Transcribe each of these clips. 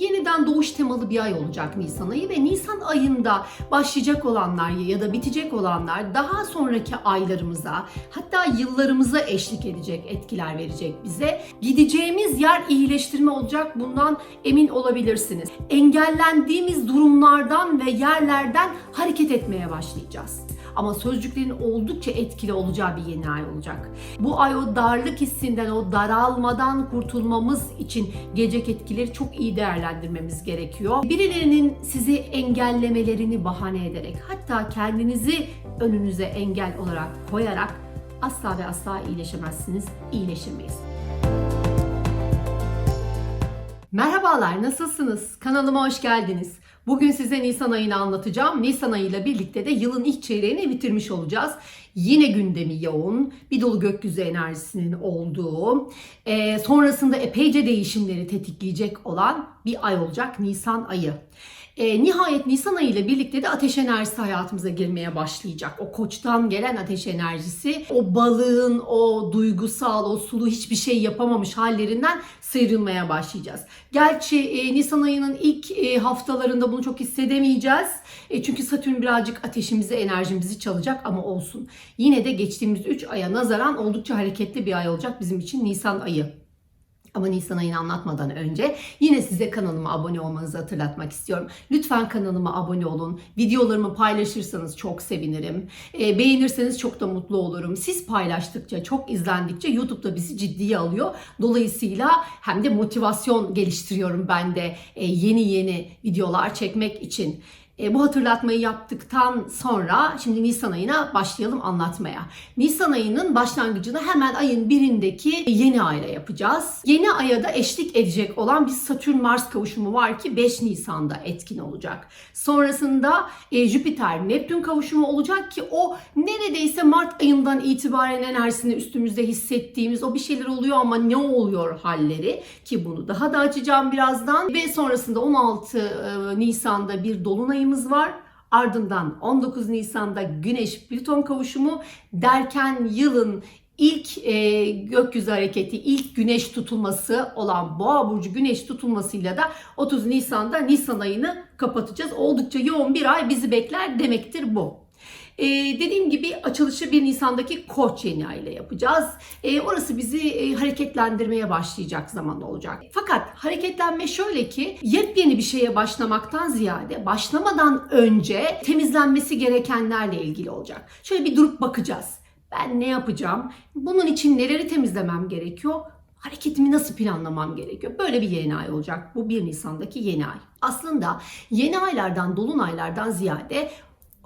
yeniden doğuş temalı bir ay olacak Nisan ayı ve Nisan ayında başlayacak olanlar ya da bitecek olanlar daha sonraki aylarımıza hatta yıllarımıza eşlik edecek etkiler verecek bize. Gideceğimiz yer iyileştirme olacak bundan emin olabilirsiniz. Engellendiğimiz durumlardan ve yerlerden hareket etmeye başlayacağız. Ama sözcüklerin oldukça etkili olacağı bir yeni ay olacak. Bu ay o darlık hissinden, o daralmadan kurtulmamız için gelecek etkileri çok iyi değerlendirmemiz gerekiyor. Birilerinin sizi engellemelerini bahane ederek, hatta kendinizi önünüze engel olarak koyarak asla ve asla iyileşemezsiniz, iyileşemeyiz. Merhabalar, nasılsınız? Kanalıma hoş geldiniz. Bugün size Nisan ayını anlatacağım. Nisan ayıyla birlikte de yılın ilk çeyreğini bitirmiş olacağız. Yine gündemi yoğun, bir dolu gökyüzü enerjisinin olduğu, e, sonrasında epeyce değişimleri tetikleyecek olan bir ay olacak Nisan ayı. E, nihayet Nisan ayı ile birlikte de ateş enerjisi hayatımıza girmeye başlayacak. O koçtan gelen ateş enerjisi, o balığın o duygusal, o sulu hiçbir şey yapamamış hallerinden sıyrılmaya başlayacağız. Gerçi e, Nisan ayının ilk e, haftalarında bunu çok hissedemeyeceğiz. E, çünkü Satürn birazcık ateşimizi, enerjimizi çalacak ama olsun. Yine de geçtiğimiz 3 aya nazaran oldukça hareketli bir ay olacak bizim için Nisan ayı. Ama Nisan ayını anlatmadan önce yine size kanalıma abone olmanızı hatırlatmak istiyorum. Lütfen kanalıma abone olun. Videolarımı paylaşırsanız çok sevinirim. E, beğenirseniz çok da mutlu olurum. Siz paylaştıkça, çok izlendikçe YouTube'da bizi ciddiye alıyor. Dolayısıyla hem de motivasyon geliştiriyorum ben de e, yeni yeni videolar çekmek için. E, bu hatırlatmayı yaptıktan sonra şimdi Nisan ayına başlayalım anlatmaya. Nisan ayının başlangıcını hemen ayın birindeki yeni ayla yapacağız. Yeni aya da eşlik edecek olan bir Satürn-Mars kavuşumu var ki 5 Nisan'da etkin olacak. Sonrasında e, Jüpiter-Neptün kavuşumu olacak ki o neredeyse Mart ayından itibaren enerjisini üstümüzde hissettiğimiz o bir şeyler oluyor ama ne oluyor halleri ki bunu daha da açacağım birazdan. Ve sonrasında 16 e, Nisan'da bir dolunayımız var. Ardından 19 Nisan'da Güneş Plüton kavuşumu derken yılın ilk e, gökyüzü hareketi, ilk güneş tutulması olan Boğa burcu güneş tutulmasıyla da 30 Nisan'da Nisan ayını kapatacağız. Oldukça yoğun bir ay bizi bekler demektir bu. Ee, dediğim gibi açılışı 1 Nisan'daki Koç yeni ile yapacağız. Ee, orası bizi e, hareketlendirmeye başlayacak zaman olacak. Fakat hareketlenme şöyle ki yepyeni bir şeye başlamaktan ziyade başlamadan önce temizlenmesi gerekenlerle ilgili olacak. Şöyle bir durup bakacağız. Ben ne yapacağım? Bunun için neleri temizlemem gerekiyor? hareketimi nasıl planlamam gerekiyor? Böyle bir yeni ay olacak. Bu 1 Nisan'daki yeni ay. Aslında yeni aylardan, dolunaylardan ziyade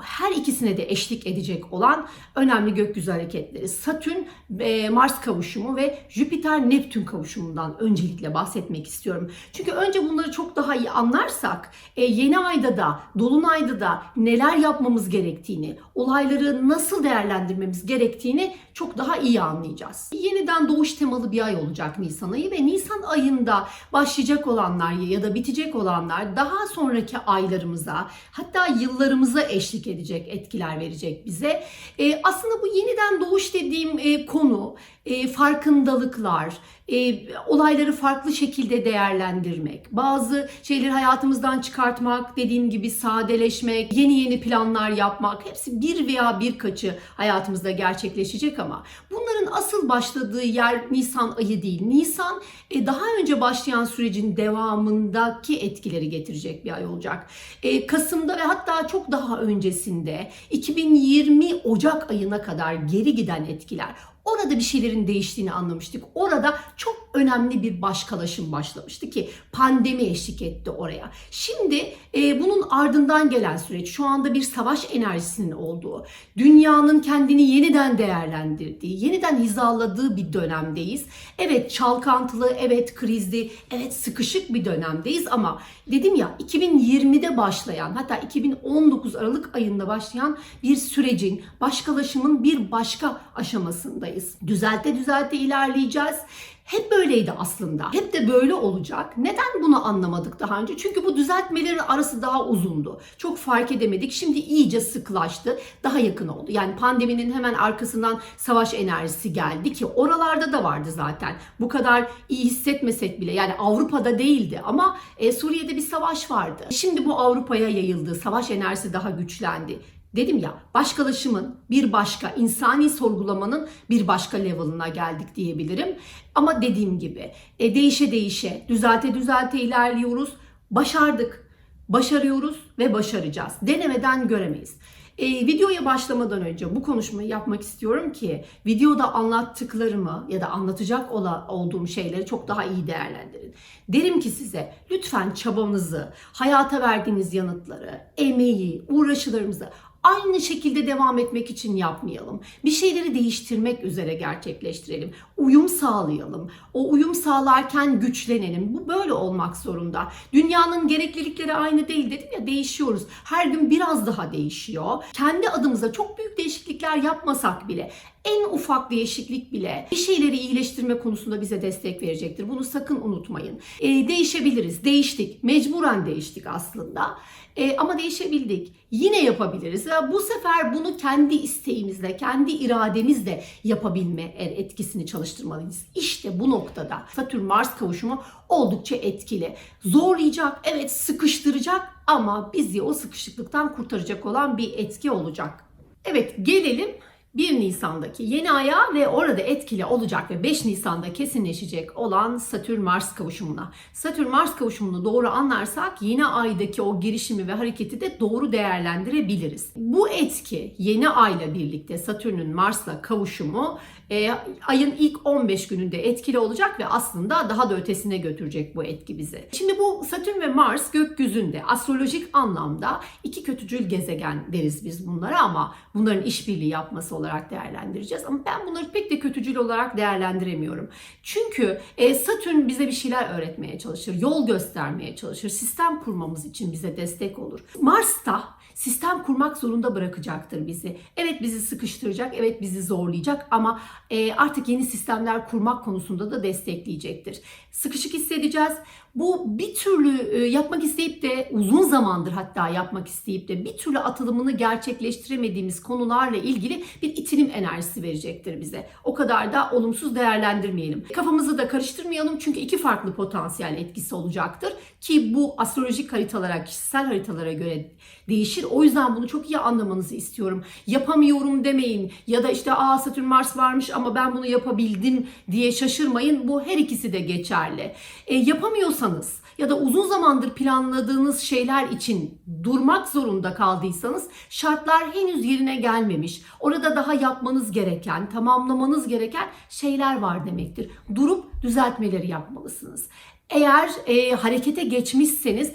her ikisine de eşlik edecek olan önemli gökyüzü hareketleri. Satürn e, Mars kavuşumu ve Jüpiter Neptün kavuşumundan öncelikle bahsetmek istiyorum. Çünkü önce bunları çok daha iyi anlarsak e, yeni ayda da dolunayda da neler yapmamız gerektiğini, olayları nasıl değerlendirmemiz gerektiğini çok daha iyi anlayacağız. Yeniden doğuş temalı bir ay olacak Nisan ayı ve Nisan ayında başlayacak olanlar ya da bitecek olanlar daha sonraki aylarımıza hatta yıllarımıza eşlik edecek etkiler verecek bize. E, aslında bu yeniden doğuş dediğim e, konu e, farkındalıklar, e, olayları farklı şekilde değerlendirmek, bazı şeyleri hayatımızdan çıkartmak, dediğim gibi sadeleşmek, yeni yeni planlar yapmak hepsi bir veya birkaçı hayatımızda gerçekleşecek ama bunların asıl başladığı yer Nisan ayı değil. Nisan e, daha önce başlayan sürecin devamındaki etkileri getirecek bir ay olacak. E, Kasım'da ve hatta çok daha öncesinde 2020 Ocak ayına kadar geri giden etkiler Orada bir şeylerin değiştiğini anlamıştık. Orada çok önemli bir başkalaşım başlamıştı ki pandemi eşlik etti oraya. Şimdi e, bunun ardından gelen süreç şu anda bir savaş enerjisinin olduğu, dünyanın kendini yeniden değerlendirdiği, yeniden hizaladığı bir dönemdeyiz. Evet çalkantılı, evet krizli, evet sıkışık bir dönemdeyiz ama dedim ya 2020'de başlayan hatta 2019 Aralık ayında başlayan bir sürecin, başkalaşımın bir başka aşamasındayız. Düzelte düzelte ilerleyeceğiz Hep böyleydi aslında. Hep de böyle olacak. Neden bunu anlamadık daha önce? Çünkü bu düzeltmelerin arası daha uzundu. Çok fark edemedik. Şimdi iyice sıklaştı. Daha yakın oldu. Yani pandeminin hemen arkasından savaş enerjisi geldi ki oralarda da vardı zaten. Bu kadar iyi hissetmesek bile yani Avrupa'da değildi ama e, Suriye'de bir savaş vardı. Şimdi bu Avrupa'ya yayıldı. Savaş enerjisi daha güçlendi. Dedim ya başkalaşımın bir başka insani sorgulamanın bir başka level'ına geldik diyebilirim. Ama dediğim gibi e, değişe değişe düzelte düzelte ilerliyoruz. Başardık. Başarıyoruz ve başaracağız. Denemeden göremeyiz. E, videoya başlamadan önce bu konuşmayı yapmak istiyorum ki videoda anlattıklarımı ya da anlatacak ola, olduğum şeyleri çok daha iyi değerlendirin. Derim ki size lütfen çabanızı, hayata verdiğiniz yanıtları, emeği, uğraşılarımızı aynı şekilde devam etmek için yapmayalım. Bir şeyleri değiştirmek üzere gerçekleştirelim. Uyum sağlayalım. O uyum sağlarken güçlenelim. Bu böyle olmak zorunda. Dünyanın gereklilikleri aynı değil dedim ya değişiyoruz. Her gün biraz daha değişiyor. Kendi adımıza çok büyük değişiklikler yapmasak bile en ufak değişiklik bile bir şeyleri iyileştirme konusunda bize destek verecektir. Bunu sakın unutmayın. Ee, değişebiliriz. Değiştik. Mecburen değiştik aslında. Ee, ama değişebildik. Yine yapabiliriz. Ve bu sefer bunu kendi isteğimizle, kendi irademizle yapabilme etkisini çalıştırmalıyız. İşte bu noktada Satürn-Mars kavuşumu oldukça etkili. Zorlayacak, evet sıkıştıracak ama bizi o sıkışıklıktan kurtaracak olan bir etki olacak. Evet gelelim 1 Nisan'daki yeni aya ve orada etkili olacak ve 5 Nisan'da kesinleşecek olan Satürn-Mars kavuşumuna. Satürn-Mars kavuşumunu doğru anlarsak yeni aydaki o girişimi ve hareketi de doğru değerlendirebiliriz. Bu etki yeni ayla birlikte Satürn'ün Mars'la kavuşumu e, ayın ilk 15 gününde etkili olacak ve aslında daha da ötesine götürecek bu etki bizi. Şimdi bu Satürn ve Mars gökyüzünde astrolojik anlamda iki kötücül gezegen deriz biz bunlara ama bunların işbirliği yapması olarak değerlendireceğiz. Ama ben bunları pek de kötücül olarak değerlendiremiyorum. Çünkü e, Satürn bize bir şeyler öğretmeye çalışır, yol göstermeye çalışır, sistem kurmamız için bize destek olur. Mars da sistem kurmak zorunda bırakacaktır bizi. Evet bizi sıkıştıracak, evet bizi zorlayacak ama e, artık yeni sistemler kurmak konusunda da destekleyecektir. Sıkışık hissedeceğiz. Bu bir türlü e, yapmak isteyip de uzun zamandır hatta yapmak isteyip de bir türlü atılımını gerçekleştiremediğimiz konularla ilgili bir itilim enerjisi verecektir bize. O kadar da olumsuz değerlendirmeyelim. Kafamızı da karıştırmayalım çünkü iki farklı potansiyel etkisi olacaktır ki bu astrolojik haritalara, kişisel haritalara göre değişir. O yüzden bunu çok iyi anlamanızı istiyorum. Yapamıyorum demeyin ya da işte aa Satürn Mars varmış ama ben bunu yapabildim diye şaşırmayın. Bu her ikisi de geçerli. E, yapamıyorsanız ya da uzun zamandır planladığınız şeyler için durmak zorunda kaldıysanız şartlar henüz yerine gelmemiş. Orada daha yapmanız gereken, tamamlamanız gereken şeyler var demektir. Durup düzeltmeleri yapmalısınız. Eğer e, harekete geçmişseniz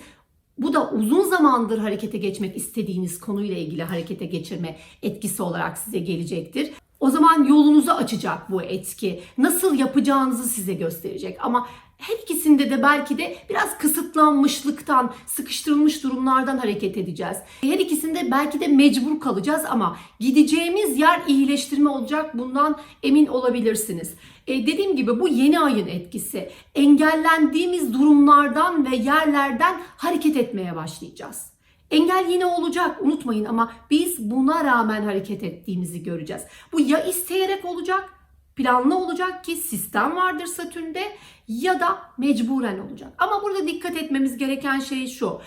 bu da uzun zamandır harekete geçmek istediğiniz konuyla ilgili harekete geçirme etkisi olarak size gelecektir. O zaman yolunuzu açacak bu etki. Nasıl yapacağınızı size gösterecek. Ama her ikisinde de belki de biraz kısıtlanmışlıktan, sıkıştırılmış durumlardan hareket edeceğiz. Her ikisinde belki de mecbur kalacağız ama gideceğimiz yer iyileştirme olacak. Bundan emin olabilirsiniz. E, dediğim gibi bu yeni ayın etkisi. Engellendiğimiz durumlardan ve yerlerden hareket etmeye başlayacağız. Engel yine olacak unutmayın ama biz buna rağmen hareket ettiğimizi göreceğiz. Bu ya isteyerek olacak, planlı olacak ki sistem vardır Satürn'de ya da mecburen olacak. Ama burada dikkat etmemiz gereken şey şu.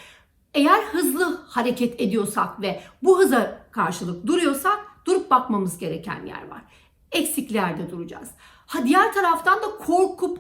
Eğer hızlı hareket ediyorsak ve bu hıza karşılık duruyorsak durup bakmamız gereken yer var. Eksiklerde duracağız. Ha diğer taraftan da korkup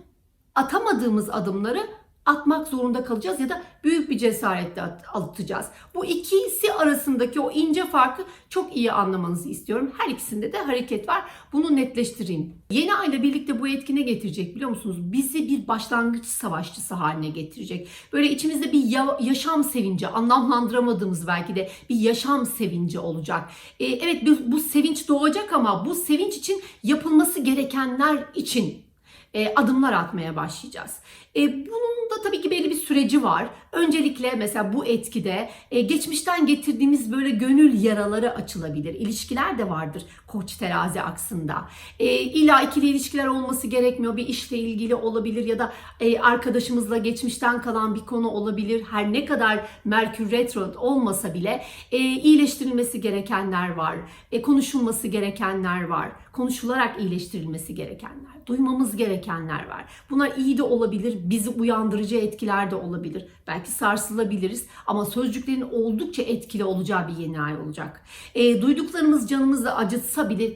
atamadığımız adımları atmak zorunda kalacağız ya da büyük bir cesaretle atacağız. Bu ikisi arasındaki o ince farkı çok iyi anlamanızı istiyorum. Her ikisinde de hareket var. Bunu netleştireyim. Yeni ayla birlikte bu etki ne getirecek biliyor musunuz? Bizi bir başlangıç savaşçısı haline getirecek. Böyle içimizde bir ya- yaşam sevinci, anlamlandıramadığımız belki de bir yaşam sevinci olacak. Ee, evet bu, bu sevinç doğacak ama bu sevinç için yapılması gerekenler için e, adımlar atmaya başlayacağız. E, bunun da tabii ki belli bir süreci var. Öncelikle mesela bu etkide e, geçmişten getirdiğimiz böyle gönül yaraları açılabilir. İlişkiler de vardır koç terazi aksında. E, illa ikili ilişkiler olması gerekmiyor. Bir işle ilgili olabilir ya da e, arkadaşımızla geçmişten kalan bir konu olabilir. Her ne kadar Merkür retro olmasa bile e, iyileştirilmesi gerekenler var. E, konuşulması gerekenler var. Konuşularak iyileştirilmesi gerekenler. Duymamız gerekenler var. Bunlar iyi de olabilir. Bizi uyandırıcı etkiler de olabilir. Belki sarsılabiliriz ama sözcüklerin oldukça etkili olacağı bir yeni ay olacak. E, duyduklarımız canımızı acıtsa bile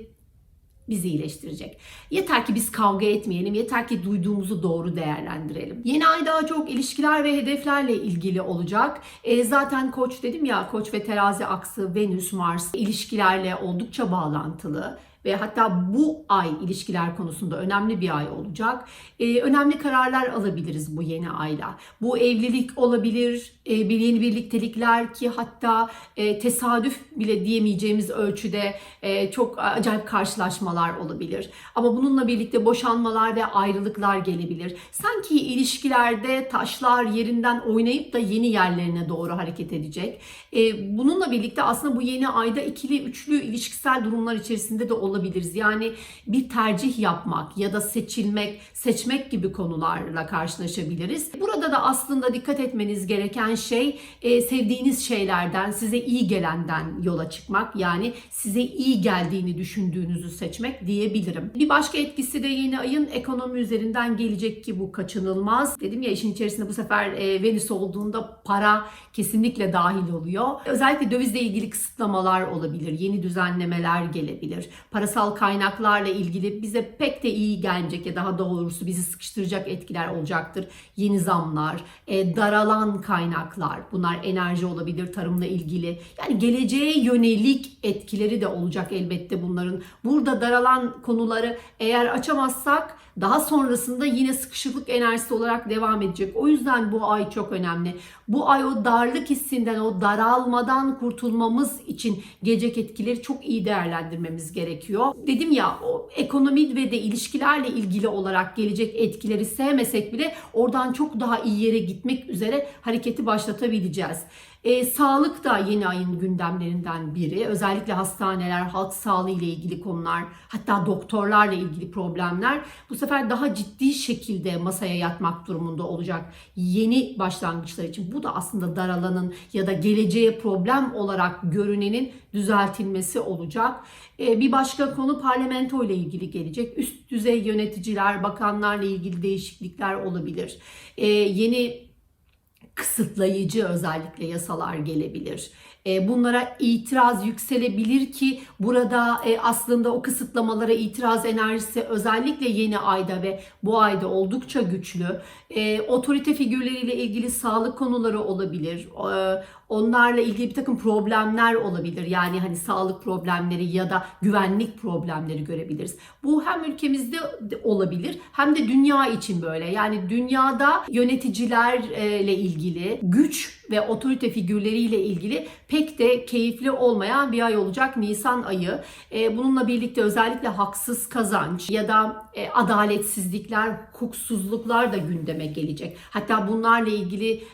bizi iyileştirecek. Yeter ki biz kavga etmeyelim, yeter ki duyduğumuzu doğru değerlendirelim. Yeni ay daha çok ilişkiler ve hedeflerle ilgili olacak. E, zaten koç dedim ya, koç ve terazi aksı, Venüs, Mars ilişkilerle oldukça bağlantılı ve hatta bu ay ilişkiler konusunda önemli bir ay olacak. Ee, önemli kararlar alabiliriz bu yeni ayla. Bu evlilik olabilir, e, bir yeni birliktelikler ki hatta e, tesadüf bile diyemeyeceğimiz ölçüde e, çok acayip karşılaşmalar olabilir. Ama bununla birlikte boşanmalar ve ayrılıklar gelebilir. Sanki ilişkilerde taşlar yerinden oynayıp da yeni yerlerine doğru hareket edecek. E, bununla birlikte aslında bu yeni ayda ikili, üçlü ilişkisel durumlar içerisinde de olabiliriz. Yani bir tercih yapmak ya da seçilmek, seçmek gibi konularla karşılaşabiliriz. Burada da aslında dikkat etmeniz gereken şey e, sevdiğiniz şeylerden, size iyi gelenden yola çıkmak. Yani size iyi geldiğini düşündüğünüzü seçmek diyebilirim. Bir başka etkisi de yeni ayın ekonomi üzerinden gelecek ki bu kaçınılmaz. Dedim ya işin içerisinde bu sefer e, Venüs olduğunda para kesinlikle dahil oluyor. Özellikle dövizle ilgili kısıtlamalar olabilir, yeni düzenlemeler gelebilir. Parasal kaynaklarla ilgili bize pek de iyi gelecek ya daha doğrusu bizi sıkıştıracak etkiler olacaktır. Yeni zamlar, e, daralan kaynaklar, bunlar enerji olabilir, tarımla ilgili. Yani geleceğe yönelik etkileri de olacak elbette bunların. Burada daralan konuları eğer açamazsak daha sonrasında yine sıkışıklık enerjisi olarak devam edecek. O yüzden bu ay çok önemli. Bu ay o darlık hissinden, o daralmadan kurtulmamız için gelecek etkileri çok iyi değerlendirmemiz gerekiyor. Dedim ya o ekonomi ve de ilişkilerle ilgili olarak gelecek etkileri sevmesek bile oradan çok daha iyi yere gitmek üzere hareketi başlatabileceğiz. E, sağlık da yeni ayın gündemlerinden biri. Özellikle hastaneler, halk sağlığı ile ilgili konular, hatta doktorlarla ilgili problemler bu sefer daha ciddi şekilde masaya yatmak durumunda olacak yeni başlangıçlar için. Bu da aslında daralanın ya da geleceğe problem olarak görünenin düzeltilmesi olacak. E, bir başka konu parlamento ile ilgili gelecek. Üst düzey yöneticiler, bakanlarla ilgili değişiklikler olabilir. E, yeni kısıtlayıcı özellikle yasalar gelebilir. E, bunlara itiraz yükselebilir ki burada e, aslında o kısıtlamalara itiraz enerjisi özellikle yeni ayda ve bu ayda oldukça güçlü. E, otorite figürleriyle ilgili sağlık konuları olabilir. Onlarla ilgili bir takım problemler olabilir. Yani hani sağlık problemleri ya da güvenlik problemleri görebiliriz. Bu hem ülkemizde olabilir hem de dünya için böyle. Yani dünyada yöneticilerle ilgili güç ve otorite figürleriyle ilgili pek de keyifli olmayan bir ay olacak Nisan ayı. Bununla birlikte özellikle haksız kazanç ya da adaletsizlikler, hukuksuzluklar da gündeme gelecek. Hatta bunlarla ilgili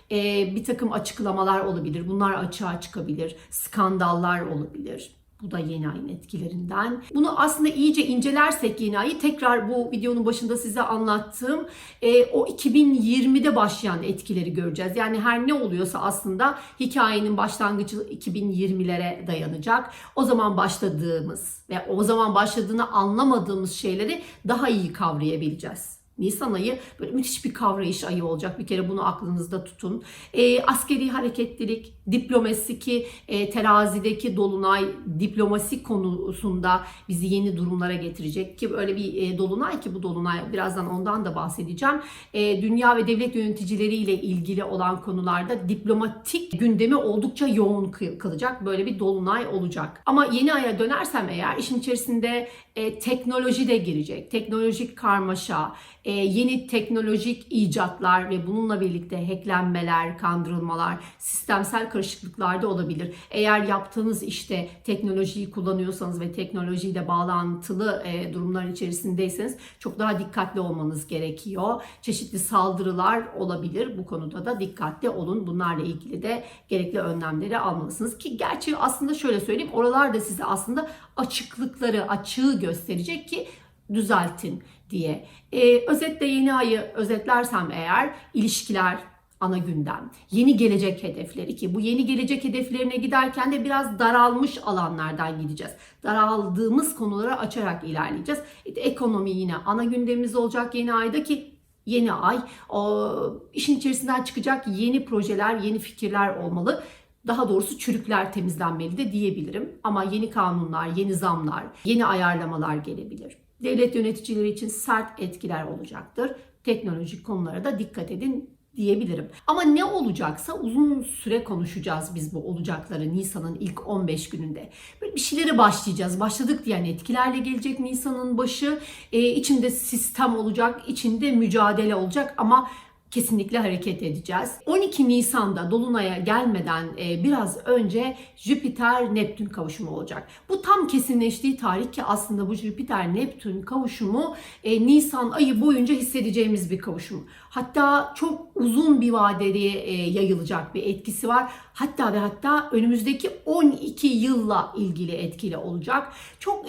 bir takım açıklamalar olabilir. Bunlar açığa çıkabilir. Skandallar olabilir. Bu da yeni ayın etkilerinden. Bunu aslında iyice incelersek yeni ayı tekrar bu videonun başında size anlattığım e, o 2020'de başlayan etkileri göreceğiz. Yani her ne oluyorsa aslında hikayenin başlangıcı 2020'lere dayanacak. O zaman başladığımız ve o zaman başladığını anlamadığımız şeyleri daha iyi kavrayabileceğiz. Nisan ayı böyle müthiş bir kavrayış ayı olacak. Bir kere bunu aklınızda tutun. E, askeri hareketlilik, diplomasi ki e, terazideki dolunay diplomasi konusunda bizi yeni durumlara getirecek ki böyle bir e, dolunay ki bu dolunay birazdan ondan da bahsedeceğim. E, dünya ve devlet yöneticileriyle ilgili olan konularda diplomatik gündemi oldukça yoğun kılacak böyle bir dolunay olacak. Ama yeni aya dönersem eğer işin içerisinde e, teknoloji de girecek. Teknolojik karmaşa, e, yeni teknolojik icatlar ve bununla birlikte hacklenmeler, kandırılmalar, sistemsel karışıklıklar da olabilir. Eğer yaptığınız işte teknolojiyi kullanıyorsanız ve teknolojiyle bağlantılı e, durumlar içerisindeyseniz çok daha dikkatli olmanız gerekiyor. Çeşitli saldırılar olabilir. Bu konuda da dikkatli olun. Bunlarla ilgili de gerekli önlemleri almalısınız ki gerçi aslında şöyle söyleyeyim oralar da size aslında açıklıkları, açığı gösterecek ki düzeltin diye. Ee, özetle yeni ayı özetlersem eğer ilişkiler ana gündem. Yeni gelecek hedefleri ki bu yeni gelecek hedeflerine giderken de biraz daralmış alanlardan gideceğiz. Daraldığımız konuları açarak ilerleyeceğiz. İşte ekonomi yine ana gündemimiz olacak yeni ayda ki yeni ay o, işin içerisinden çıkacak yeni projeler, yeni fikirler olmalı. Daha doğrusu çürükler temizlenmeli de diyebilirim. Ama yeni kanunlar, yeni zamlar, yeni ayarlamalar gelebilir. Devlet yöneticileri için sert etkiler olacaktır. Teknolojik konulara da dikkat edin diyebilirim. Ama ne olacaksa uzun süre konuşacağız biz bu olacakları Nisan'ın ilk 15 gününde. Böyle bir şeylere başlayacağız. Başladık diyen etkilerle gelecek Nisan'ın başı. Ee, içinde sistem olacak, içinde mücadele olacak ama kesinlikle hareket edeceğiz. 12 Nisan'da Dolunay'a gelmeden e, biraz önce Jüpiter-Neptün kavuşumu olacak. Bu tam kesinleştiği tarih ki aslında bu Jüpiter-Neptün kavuşumu e, Nisan ayı boyunca hissedeceğimiz bir kavuşum. Hatta çok uzun bir vadeli e, yayılacak bir etkisi var. Hatta ve hatta önümüzdeki 12 yılla ilgili etkili olacak. Çok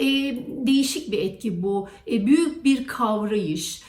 değişik bir etki bu. Büyük bir kavrayış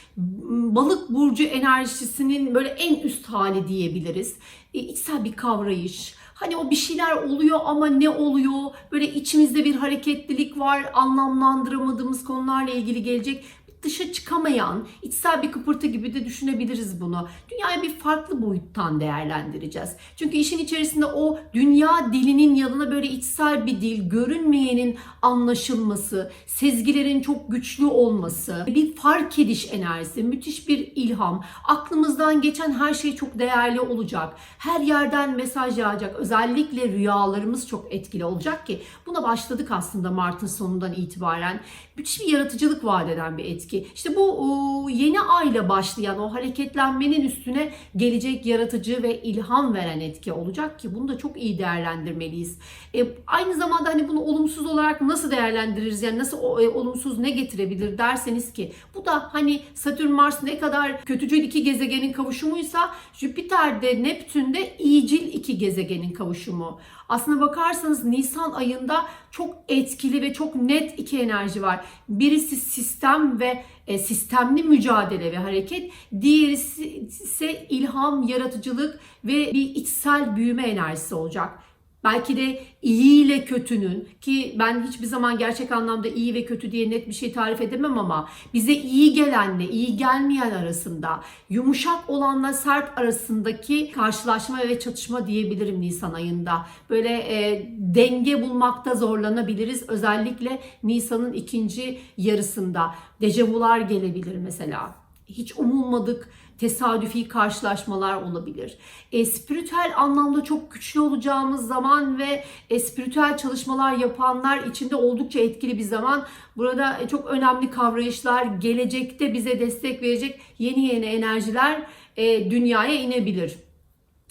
balık burcu enerjisinin böyle en üst hali diyebiliriz. E, bir kavrayış. Hani o bir şeyler oluyor ama ne oluyor? Böyle içimizde bir hareketlilik var. Anlamlandıramadığımız konularla ilgili gelecek dışa çıkamayan, içsel bir kıpırtı gibi de düşünebiliriz bunu. Dünyayı bir farklı boyuttan değerlendireceğiz. Çünkü işin içerisinde o dünya dilinin yanına böyle içsel bir dil, görünmeyenin anlaşılması, sezgilerin çok güçlü olması, bir fark ediş enerjisi, müthiş bir ilham. Aklımızdan geçen her şey çok değerli olacak. Her yerden mesaj yağacak. Özellikle rüyalarımız çok etkili olacak ki buna başladık aslında Mart'ın sonundan itibaren. Müthiş bir yaratıcılık vaat eden bir etki. İşte bu yeni ayla başlayan o hareketlenmenin üstüne gelecek yaratıcı ve ilham veren etki olacak ki bunu da çok iyi değerlendirmeliyiz. E, aynı zamanda hani bunu olumsuz olarak nasıl değerlendiririz? Yani nasıl e, olumsuz ne getirebilir derseniz ki bu da hani Satürn Mars ne kadar kötücül iki gezegenin kavuşumuysa Jüpiter'de Neptün'de iyicil iki gezegenin kavuşumu. Aslına bakarsanız Nisan ayında çok etkili ve çok net iki enerji var. Birisi sistem ve e, sistemli mücadele ve hareket, diğeri ise ilham, yaratıcılık ve bir içsel büyüme enerjisi olacak. Belki de iyi ile kötünün ki ben hiçbir zaman gerçek anlamda iyi ve kötü diye net bir şey tarif edemem ama bize iyi gelenle iyi gelmeyen arasında yumuşak olanla sert arasındaki karşılaşma ve çatışma diyebilirim Nisan ayında. Böyle e, denge bulmakta zorlanabiliriz özellikle Nisan'ın ikinci yarısında. Dejavular gelebilir mesela. Hiç umulmadık tesadüfi karşılaşmalar olabilir. E, spiritüel anlamda çok güçlü olacağımız zaman ve e, spiritüel çalışmalar yapanlar içinde oldukça etkili bir zaman. Burada e, çok önemli kavrayışlar, gelecekte bize destek verecek yeni yeni enerjiler e, dünyaya inebilir.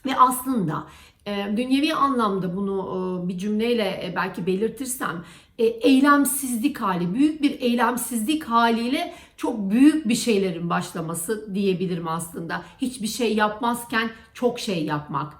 Ve aslında dünyevi anlamda bunu e, bir cümleyle e, belki belirtirsem e, eylemsizlik hali, büyük bir eylemsizlik haliyle çok büyük bir şeylerin başlaması diyebilirim aslında. Hiçbir şey yapmazken çok şey yapmak.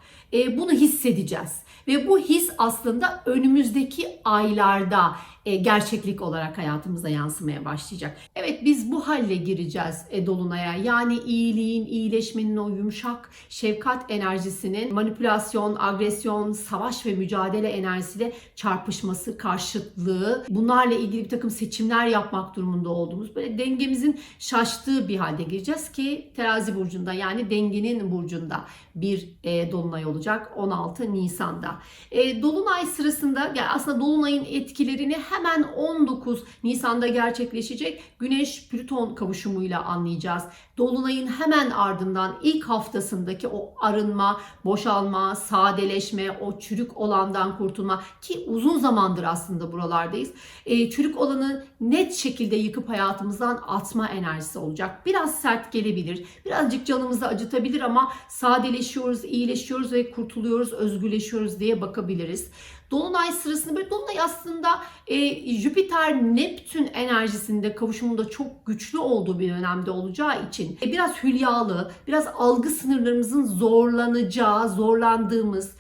Bunu hissedeceğiz. Ve bu his aslında önümüzdeki aylarda e, gerçeklik olarak hayatımıza yansımaya başlayacak. Evet biz bu halle gireceğiz e, Dolunay'a. Yani iyiliğin, iyileşmenin o yumuşak şefkat enerjisinin manipülasyon, agresyon, savaş ve mücadele enerjisiyle çarpışması, karşıtlığı, bunlarla ilgili bir takım seçimler yapmak durumunda olduğumuz böyle dengemizin şaştığı bir halde gireceğiz ki terazi burcunda yani dengenin burcunda bir e, dolunay olacak 16 Nisan'da. E, dolunay sırasında yani aslında dolunayın etkilerini hemen 19 Nisan'da gerçekleşecek Güneş Plüton kavuşumuyla anlayacağız. Dolunayın hemen ardından ilk haftasındaki o arınma, boşalma, sadeleşme, o çürük olandan kurtulma ki uzun zamandır aslında buralardayız. E, çürük olanı net şekilde yıkıp hayatımızdan atma enerjisi olacak. Biraz sert gelebilir, birazcık canımızı acıtabilir ama sadeleşiyoruz, iyileşiyoruz ve kurtuluyoruz, özgürleşiyoruz diye bakabiliriz. Dolunay sırasında böyle Dolunay aslında e, Jüpiter-Neptün enerjisinde kavuşumunda çok güçlü olduğu bir dönemde olacağı için e, biraz hülyalı, biraz algı sınırlarımızın zorlanacağı, zorlandığımız,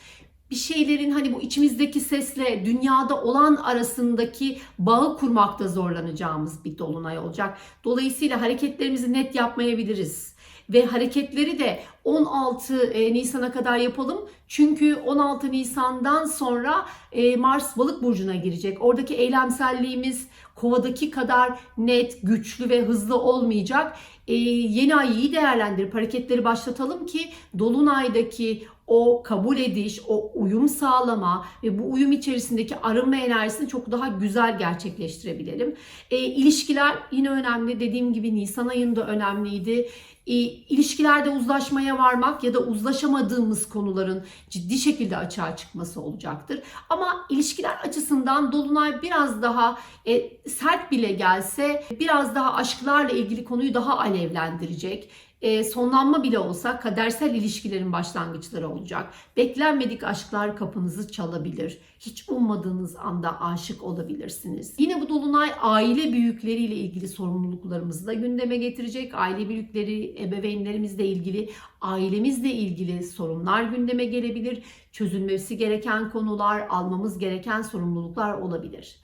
bir şeylerin hani bu içimizdeki sesle dünyada olan arasındaki bağı kurmakta zorlanacağımız bir dolunay olacak. Dolayısıyla hareketlerimizi net yapmayabiliriz ve hareketleri de 16 e, Nisan'a kadar yapalım. Çünkü 16 Nisan'dan sonra e, Mars Balık burcuna girecek. Oradaki eylemselliğimiz kovadaki kadar net, güçlü ve hızlı olmayacak. E, yeni ayı iyi değerlendirip hareketleri başlatalım ki Dolunay'daki o kabul ediş, o uyum sağlama ve bu uyum içerisindeki arınma enerjisini çok daha güzel gerçekleştirebilelim. E, ilişkiler yine önemli. Dediğim gibi Nisan ayında önemliydi. E, ilişkilerde uzlaşmaya varmak ya da uzlaşamadığımız konuların ciddi şekilde açığa çıkması olacaktır. Ama ilişkiler açısından Dolunay biraz daha e, sert bile gelse biraz daha aşklarla ilgili konuyu daha alevlendirecek e, sonlanma bile olsa kadersel ilişkilerin başlangıçları olacak. Beklenmedik aşklar kapınızı çalabilir. Hiç ummadığınız anda aşık olabilirsiniz. Yine bu dolunay aile büyükleriyle ilgili sorumluluklarımızı da gündeme getirecek. Aile büyükleri, ebeveynlerimizle ilgili, ailemizle ilgili sorunlar gündeme gelebilir. Çözülmesi gereken konular, almamız gereken sorumluluklar olabilir.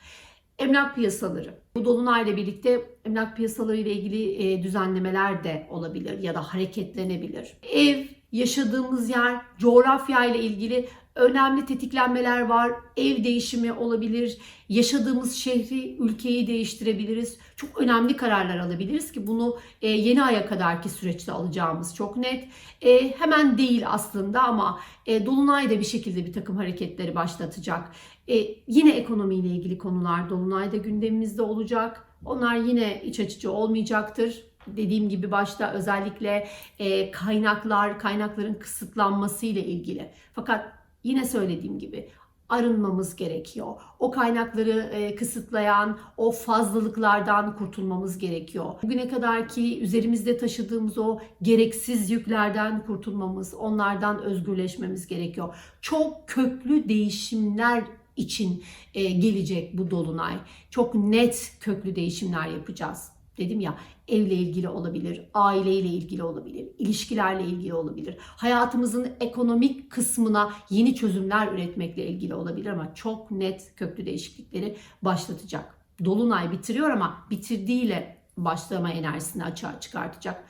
Emlak piyasaları. Bu dolunayla birlikte emlak piyasaları ile ilgili e, düzenlemeler de olabilir ya da hareketlenebilir. Ev, yaşadığımız yer, coğrafya ile ilgili önemli tetiklenmeler var. Ev değişimi olabilir. Yaşadığımız şehri, ülkeyi değiştirebiliriz. Çok önemli kararlar alabiliriz ki bunu e, yeni aya kadarki süreçte alacağımız çok net. E, hemen değil aslında ama e, Dolunay da bir şekilde bir takım hareketleri başlatacak. E, yine ekonomiyle ilgili konular Dolunay'da gündemimizde olacak. Onlar yine iç açıcı olmayacaktır dediğim gibi başta özellikle e, kaynaklar, kaynakların kısıtlanması ile ilgili. Fakat yine söylediğim gibi arınmamız gerekiyor. O kaynakları e, kısıtlayan o fazlalıklardan kurtulmamız gerekiyor. Bugüne kadar ki üzerimizde taşıdığımız o gereksiz yüklerden kurtulmamız, onlardan özgürleşmemiz gerekiyor. Çok köklü değişimler için e, gelecek bu dolunay. Çok net köklü değişimler yapacağız. Dedim ya evle ilgili olabilir, aileyle ilgili olabilir, ilişkilerle ilgili olabilir. Hayatımızın ekonomik kısmına yeni çözümler üretmekle ilgili olabilir ama çok net köklü değişiklikleri başlatacak. Dolunay bitiriyor ama bitirdiğiyle başlama enerjisini açığa çıkartacak.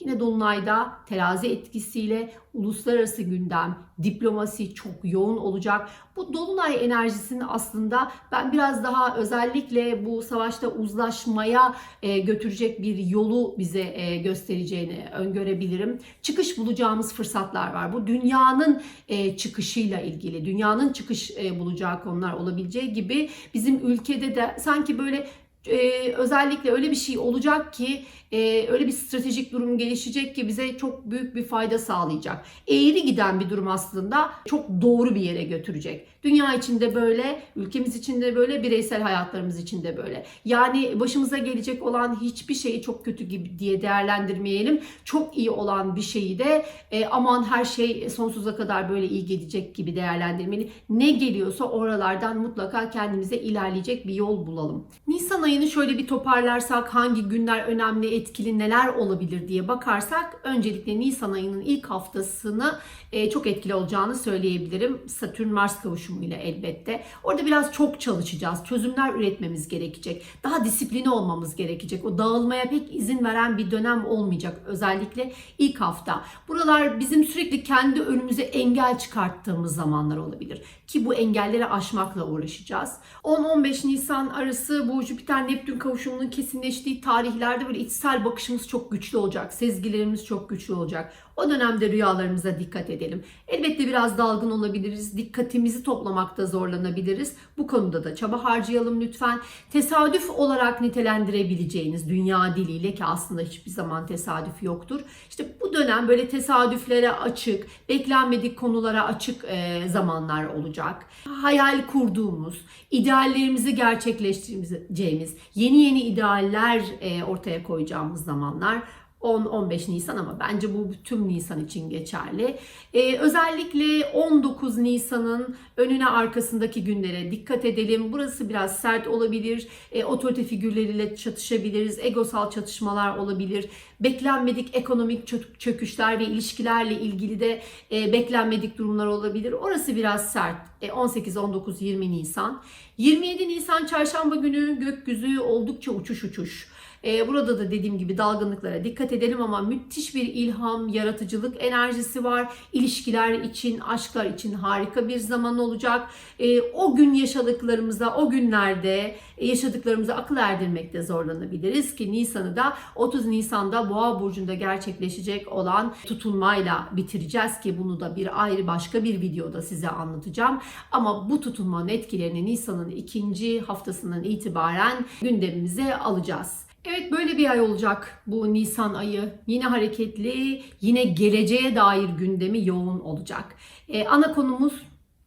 Yine Dolunay'da terazi etkisiyle uluslararası gündem, diplomasi çok yoğun olacak. Bu Dolunay enerjisini aslında ben biraz daha özellikle bu savaşta uzlaşmaya e, götürecek bir yolu bize e, göstereceğini öngörebilirim. Çıkış bulacağımız fırsatlar var. Bu dünyanın e, çıkışıyla ilgili, dünyanın çıkış bulacağı konular olabileceği gibi bizim ülkede de sanki böyle e, özellikle öyle bir şey olacak ki e, öyle bir stratejik durum gelişecek ki bize çok büyük bir fayda sağlayacak. Eğri giden bir durum aslında çok doğru bir yere götürecek. Dünya içinde böyle, ülkemiz içinde böyle, bireysel hayatlarımız içinde böyle. Yani başımıza gelecek olan hiçbir şeyi çok kötü gibi diye değerlendirmeyelim. Çok iyi olan bir şeyi de e, aman her şey sonsuza kadar böyle iyi gidecek gibi değerlendirmeli. Ne geliyorsa oralardan mutlaka kendimize ilerleyecek bir yol bulalım. Nisan ayını şöyle bir toparlarsak hangi günler önemli, etkili, neler olabilir diye bakarsak öncelikle Nisan ayının ilk haftasını e, çok etkili olacağını söyleyebilirim. Satürn-Mars kavuşumuyla elbette. Orada biraz çok çalışacağız. Çözümler üretmemiz gerekecek. Daha disipline olmamız gerekecek. O dağılmaya pek izin veren bir dönem olmayacak. Özellikle ilk hafta. Buralar bizim sürekli kendi önümüze engel çıkarttığımız zamanlar olabilir. Ki bu engelleri aşmakla uğraşacağız. 10-15 Nisan arası bu Jüpiter Neptün kavuşumunun kesinleştiği tarihlerde böyle içsel bakışımız çok güçlü olacak. Sezgilerimiz çok güçlü olacak. O dönemde rüyalarımıza dikkat edelim. Elbette biraz dalgın olabiliriz. Dikkatimizi toplamakta zorlanabiliriz. Bu konuda da çaba harcayalım lütfen. Tesadüf olarak nitelendirebileceğiniz dünya diliyle ki aslında hiçbir zaman tesadüf yoktur. İşte bu dönem böyle tesadüflere açık, beklenmedik konulara açık e, zamanlar olacak. Hayal kurduğumuz, ideallerimizi gerçekleştireceğimiz, yeni yeni idealler e, ortaya koyacağımız zamanlar 10-15 Nisan ama bence bu tüm Nisan için geçerli. Ee, özellikle 19 Nisan'ın önüne arkasındaki günlere dikkat edelim. Burası biraz sert olabilir. E, otorite figürleriyle çatışabiliriz. Egosal çatışmalar olabilir. Beklenmedik ekonomik çö- çöküşler ve ilişkilerle ilgili de e, beklenmedik durumlar olabilir. Orası biraz sert. E, 18, 19, 20 Nisan. 27 Nisan çarşamba günü gökyüzü oldukça uçuş uçuş. Ee, burada da dediğim gibi dalgınlıklara dikkat edelim ama müthiş bir ilham, yaratıcılık enerjisi var. İlişkiler için, aşklar için harika bir zaman olacak. Ee, o gün yaşadıklarımıza, o günlerde yaşadıklarımıza akıl erdirmekte zorlanabiliriz ki Nisan'ı da 30 Nisan'da Boğa burcunda gerçekleşecek olan tutulmayla bitireceğiz ki bunu da bir ayrı başka bir videoda size anlatacağım. Ama bu tutulmanın etkilerini Nisan'ın ikinci haftasından itibaren gündemimize alacağız. Evet böyle bir ay olacak bu Nisan ayı. Yine hareketli, yine geleceğe dair gündemi yoğun olacak. Ee, ana konumuz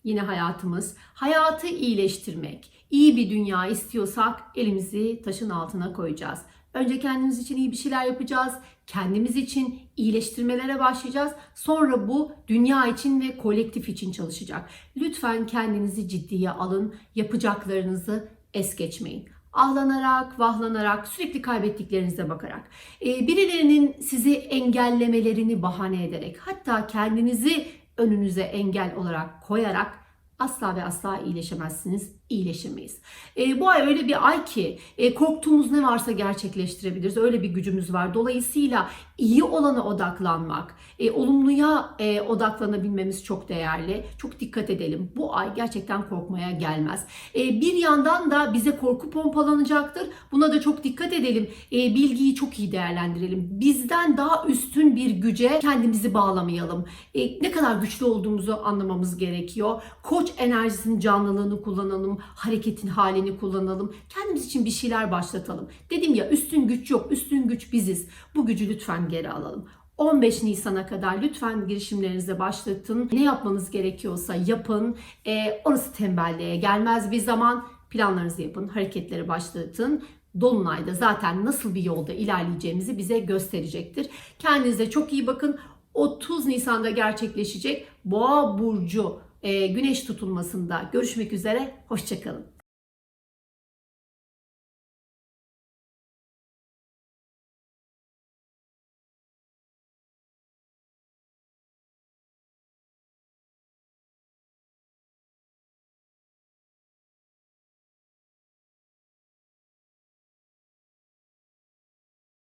yine hayatımız. Hayatı iyileştirmek. İyi bir dünya istiyorsak elimizi taşın altına koyacağız. Önce kendimiz için iyi bir şeyler yapacağız. Kendimiz için iyileştirmelere başlayacağız. Sonra bu dünya için ve kolektif için çalışacak. Lütfen kendinizi ciddiye alın. Yapacaklarınızı es geçmeyin ahlanarak, vahlanarak, sürekli kaybettiklerinize bakarak, e, birilerinin sizi engellemelerini bahane ederek, hatta kendinizi önünüze engel olarak koyarak asla ve asla iyileşemezsiniz, iyileşemeyiz. E, bu ay öyle bir ay ki e, korktuğumuz ne varsa gerçekleştirebiliriz. Öyle bir gücümüz var. Dolayısıyla iyi olana odaklanmak, e, olumluya e, odaklanabilmemiz çok değerli. Çok dikkat edelim. Bu ay gerçekten korkmaya gelmez. E, bir yandan da bize korku pompalanacaktır. Buna da çok dikkat edelim. E, bilgiyi çok iyi değerlendirelim. Bizden daha üstün bir güce kendimizi bağlamayalım. E, ne kadar güçlü olduğumuzu anlamamız gerekiyor. Koç enerjisinin canlılığını kullanalım. Hareketin halini kullanalım. Kendimiz için bir şeyler başlatalım. Dedim ya üstün güç yok. Üstün güç biziz. Bu gücü lütfen geri alalım. 15 Nisan'a kadar lütfen girişimlerinize başlatın. Ne yapmanız gerekiyorsa yapın. E, orası tembelliğe gelmez bir zaman. Planlarınızı yapın, hareketleri başlatın. Dolunay'da zaten nasıl bir yolda ilerleyeceğimizi bize gösterecektir. Kendinize çok iyi bakın. 30 Nisan'da gerçekleşecek Boğa burcu güneş tutulmasında görüşmek üzere. Hoşçakalın.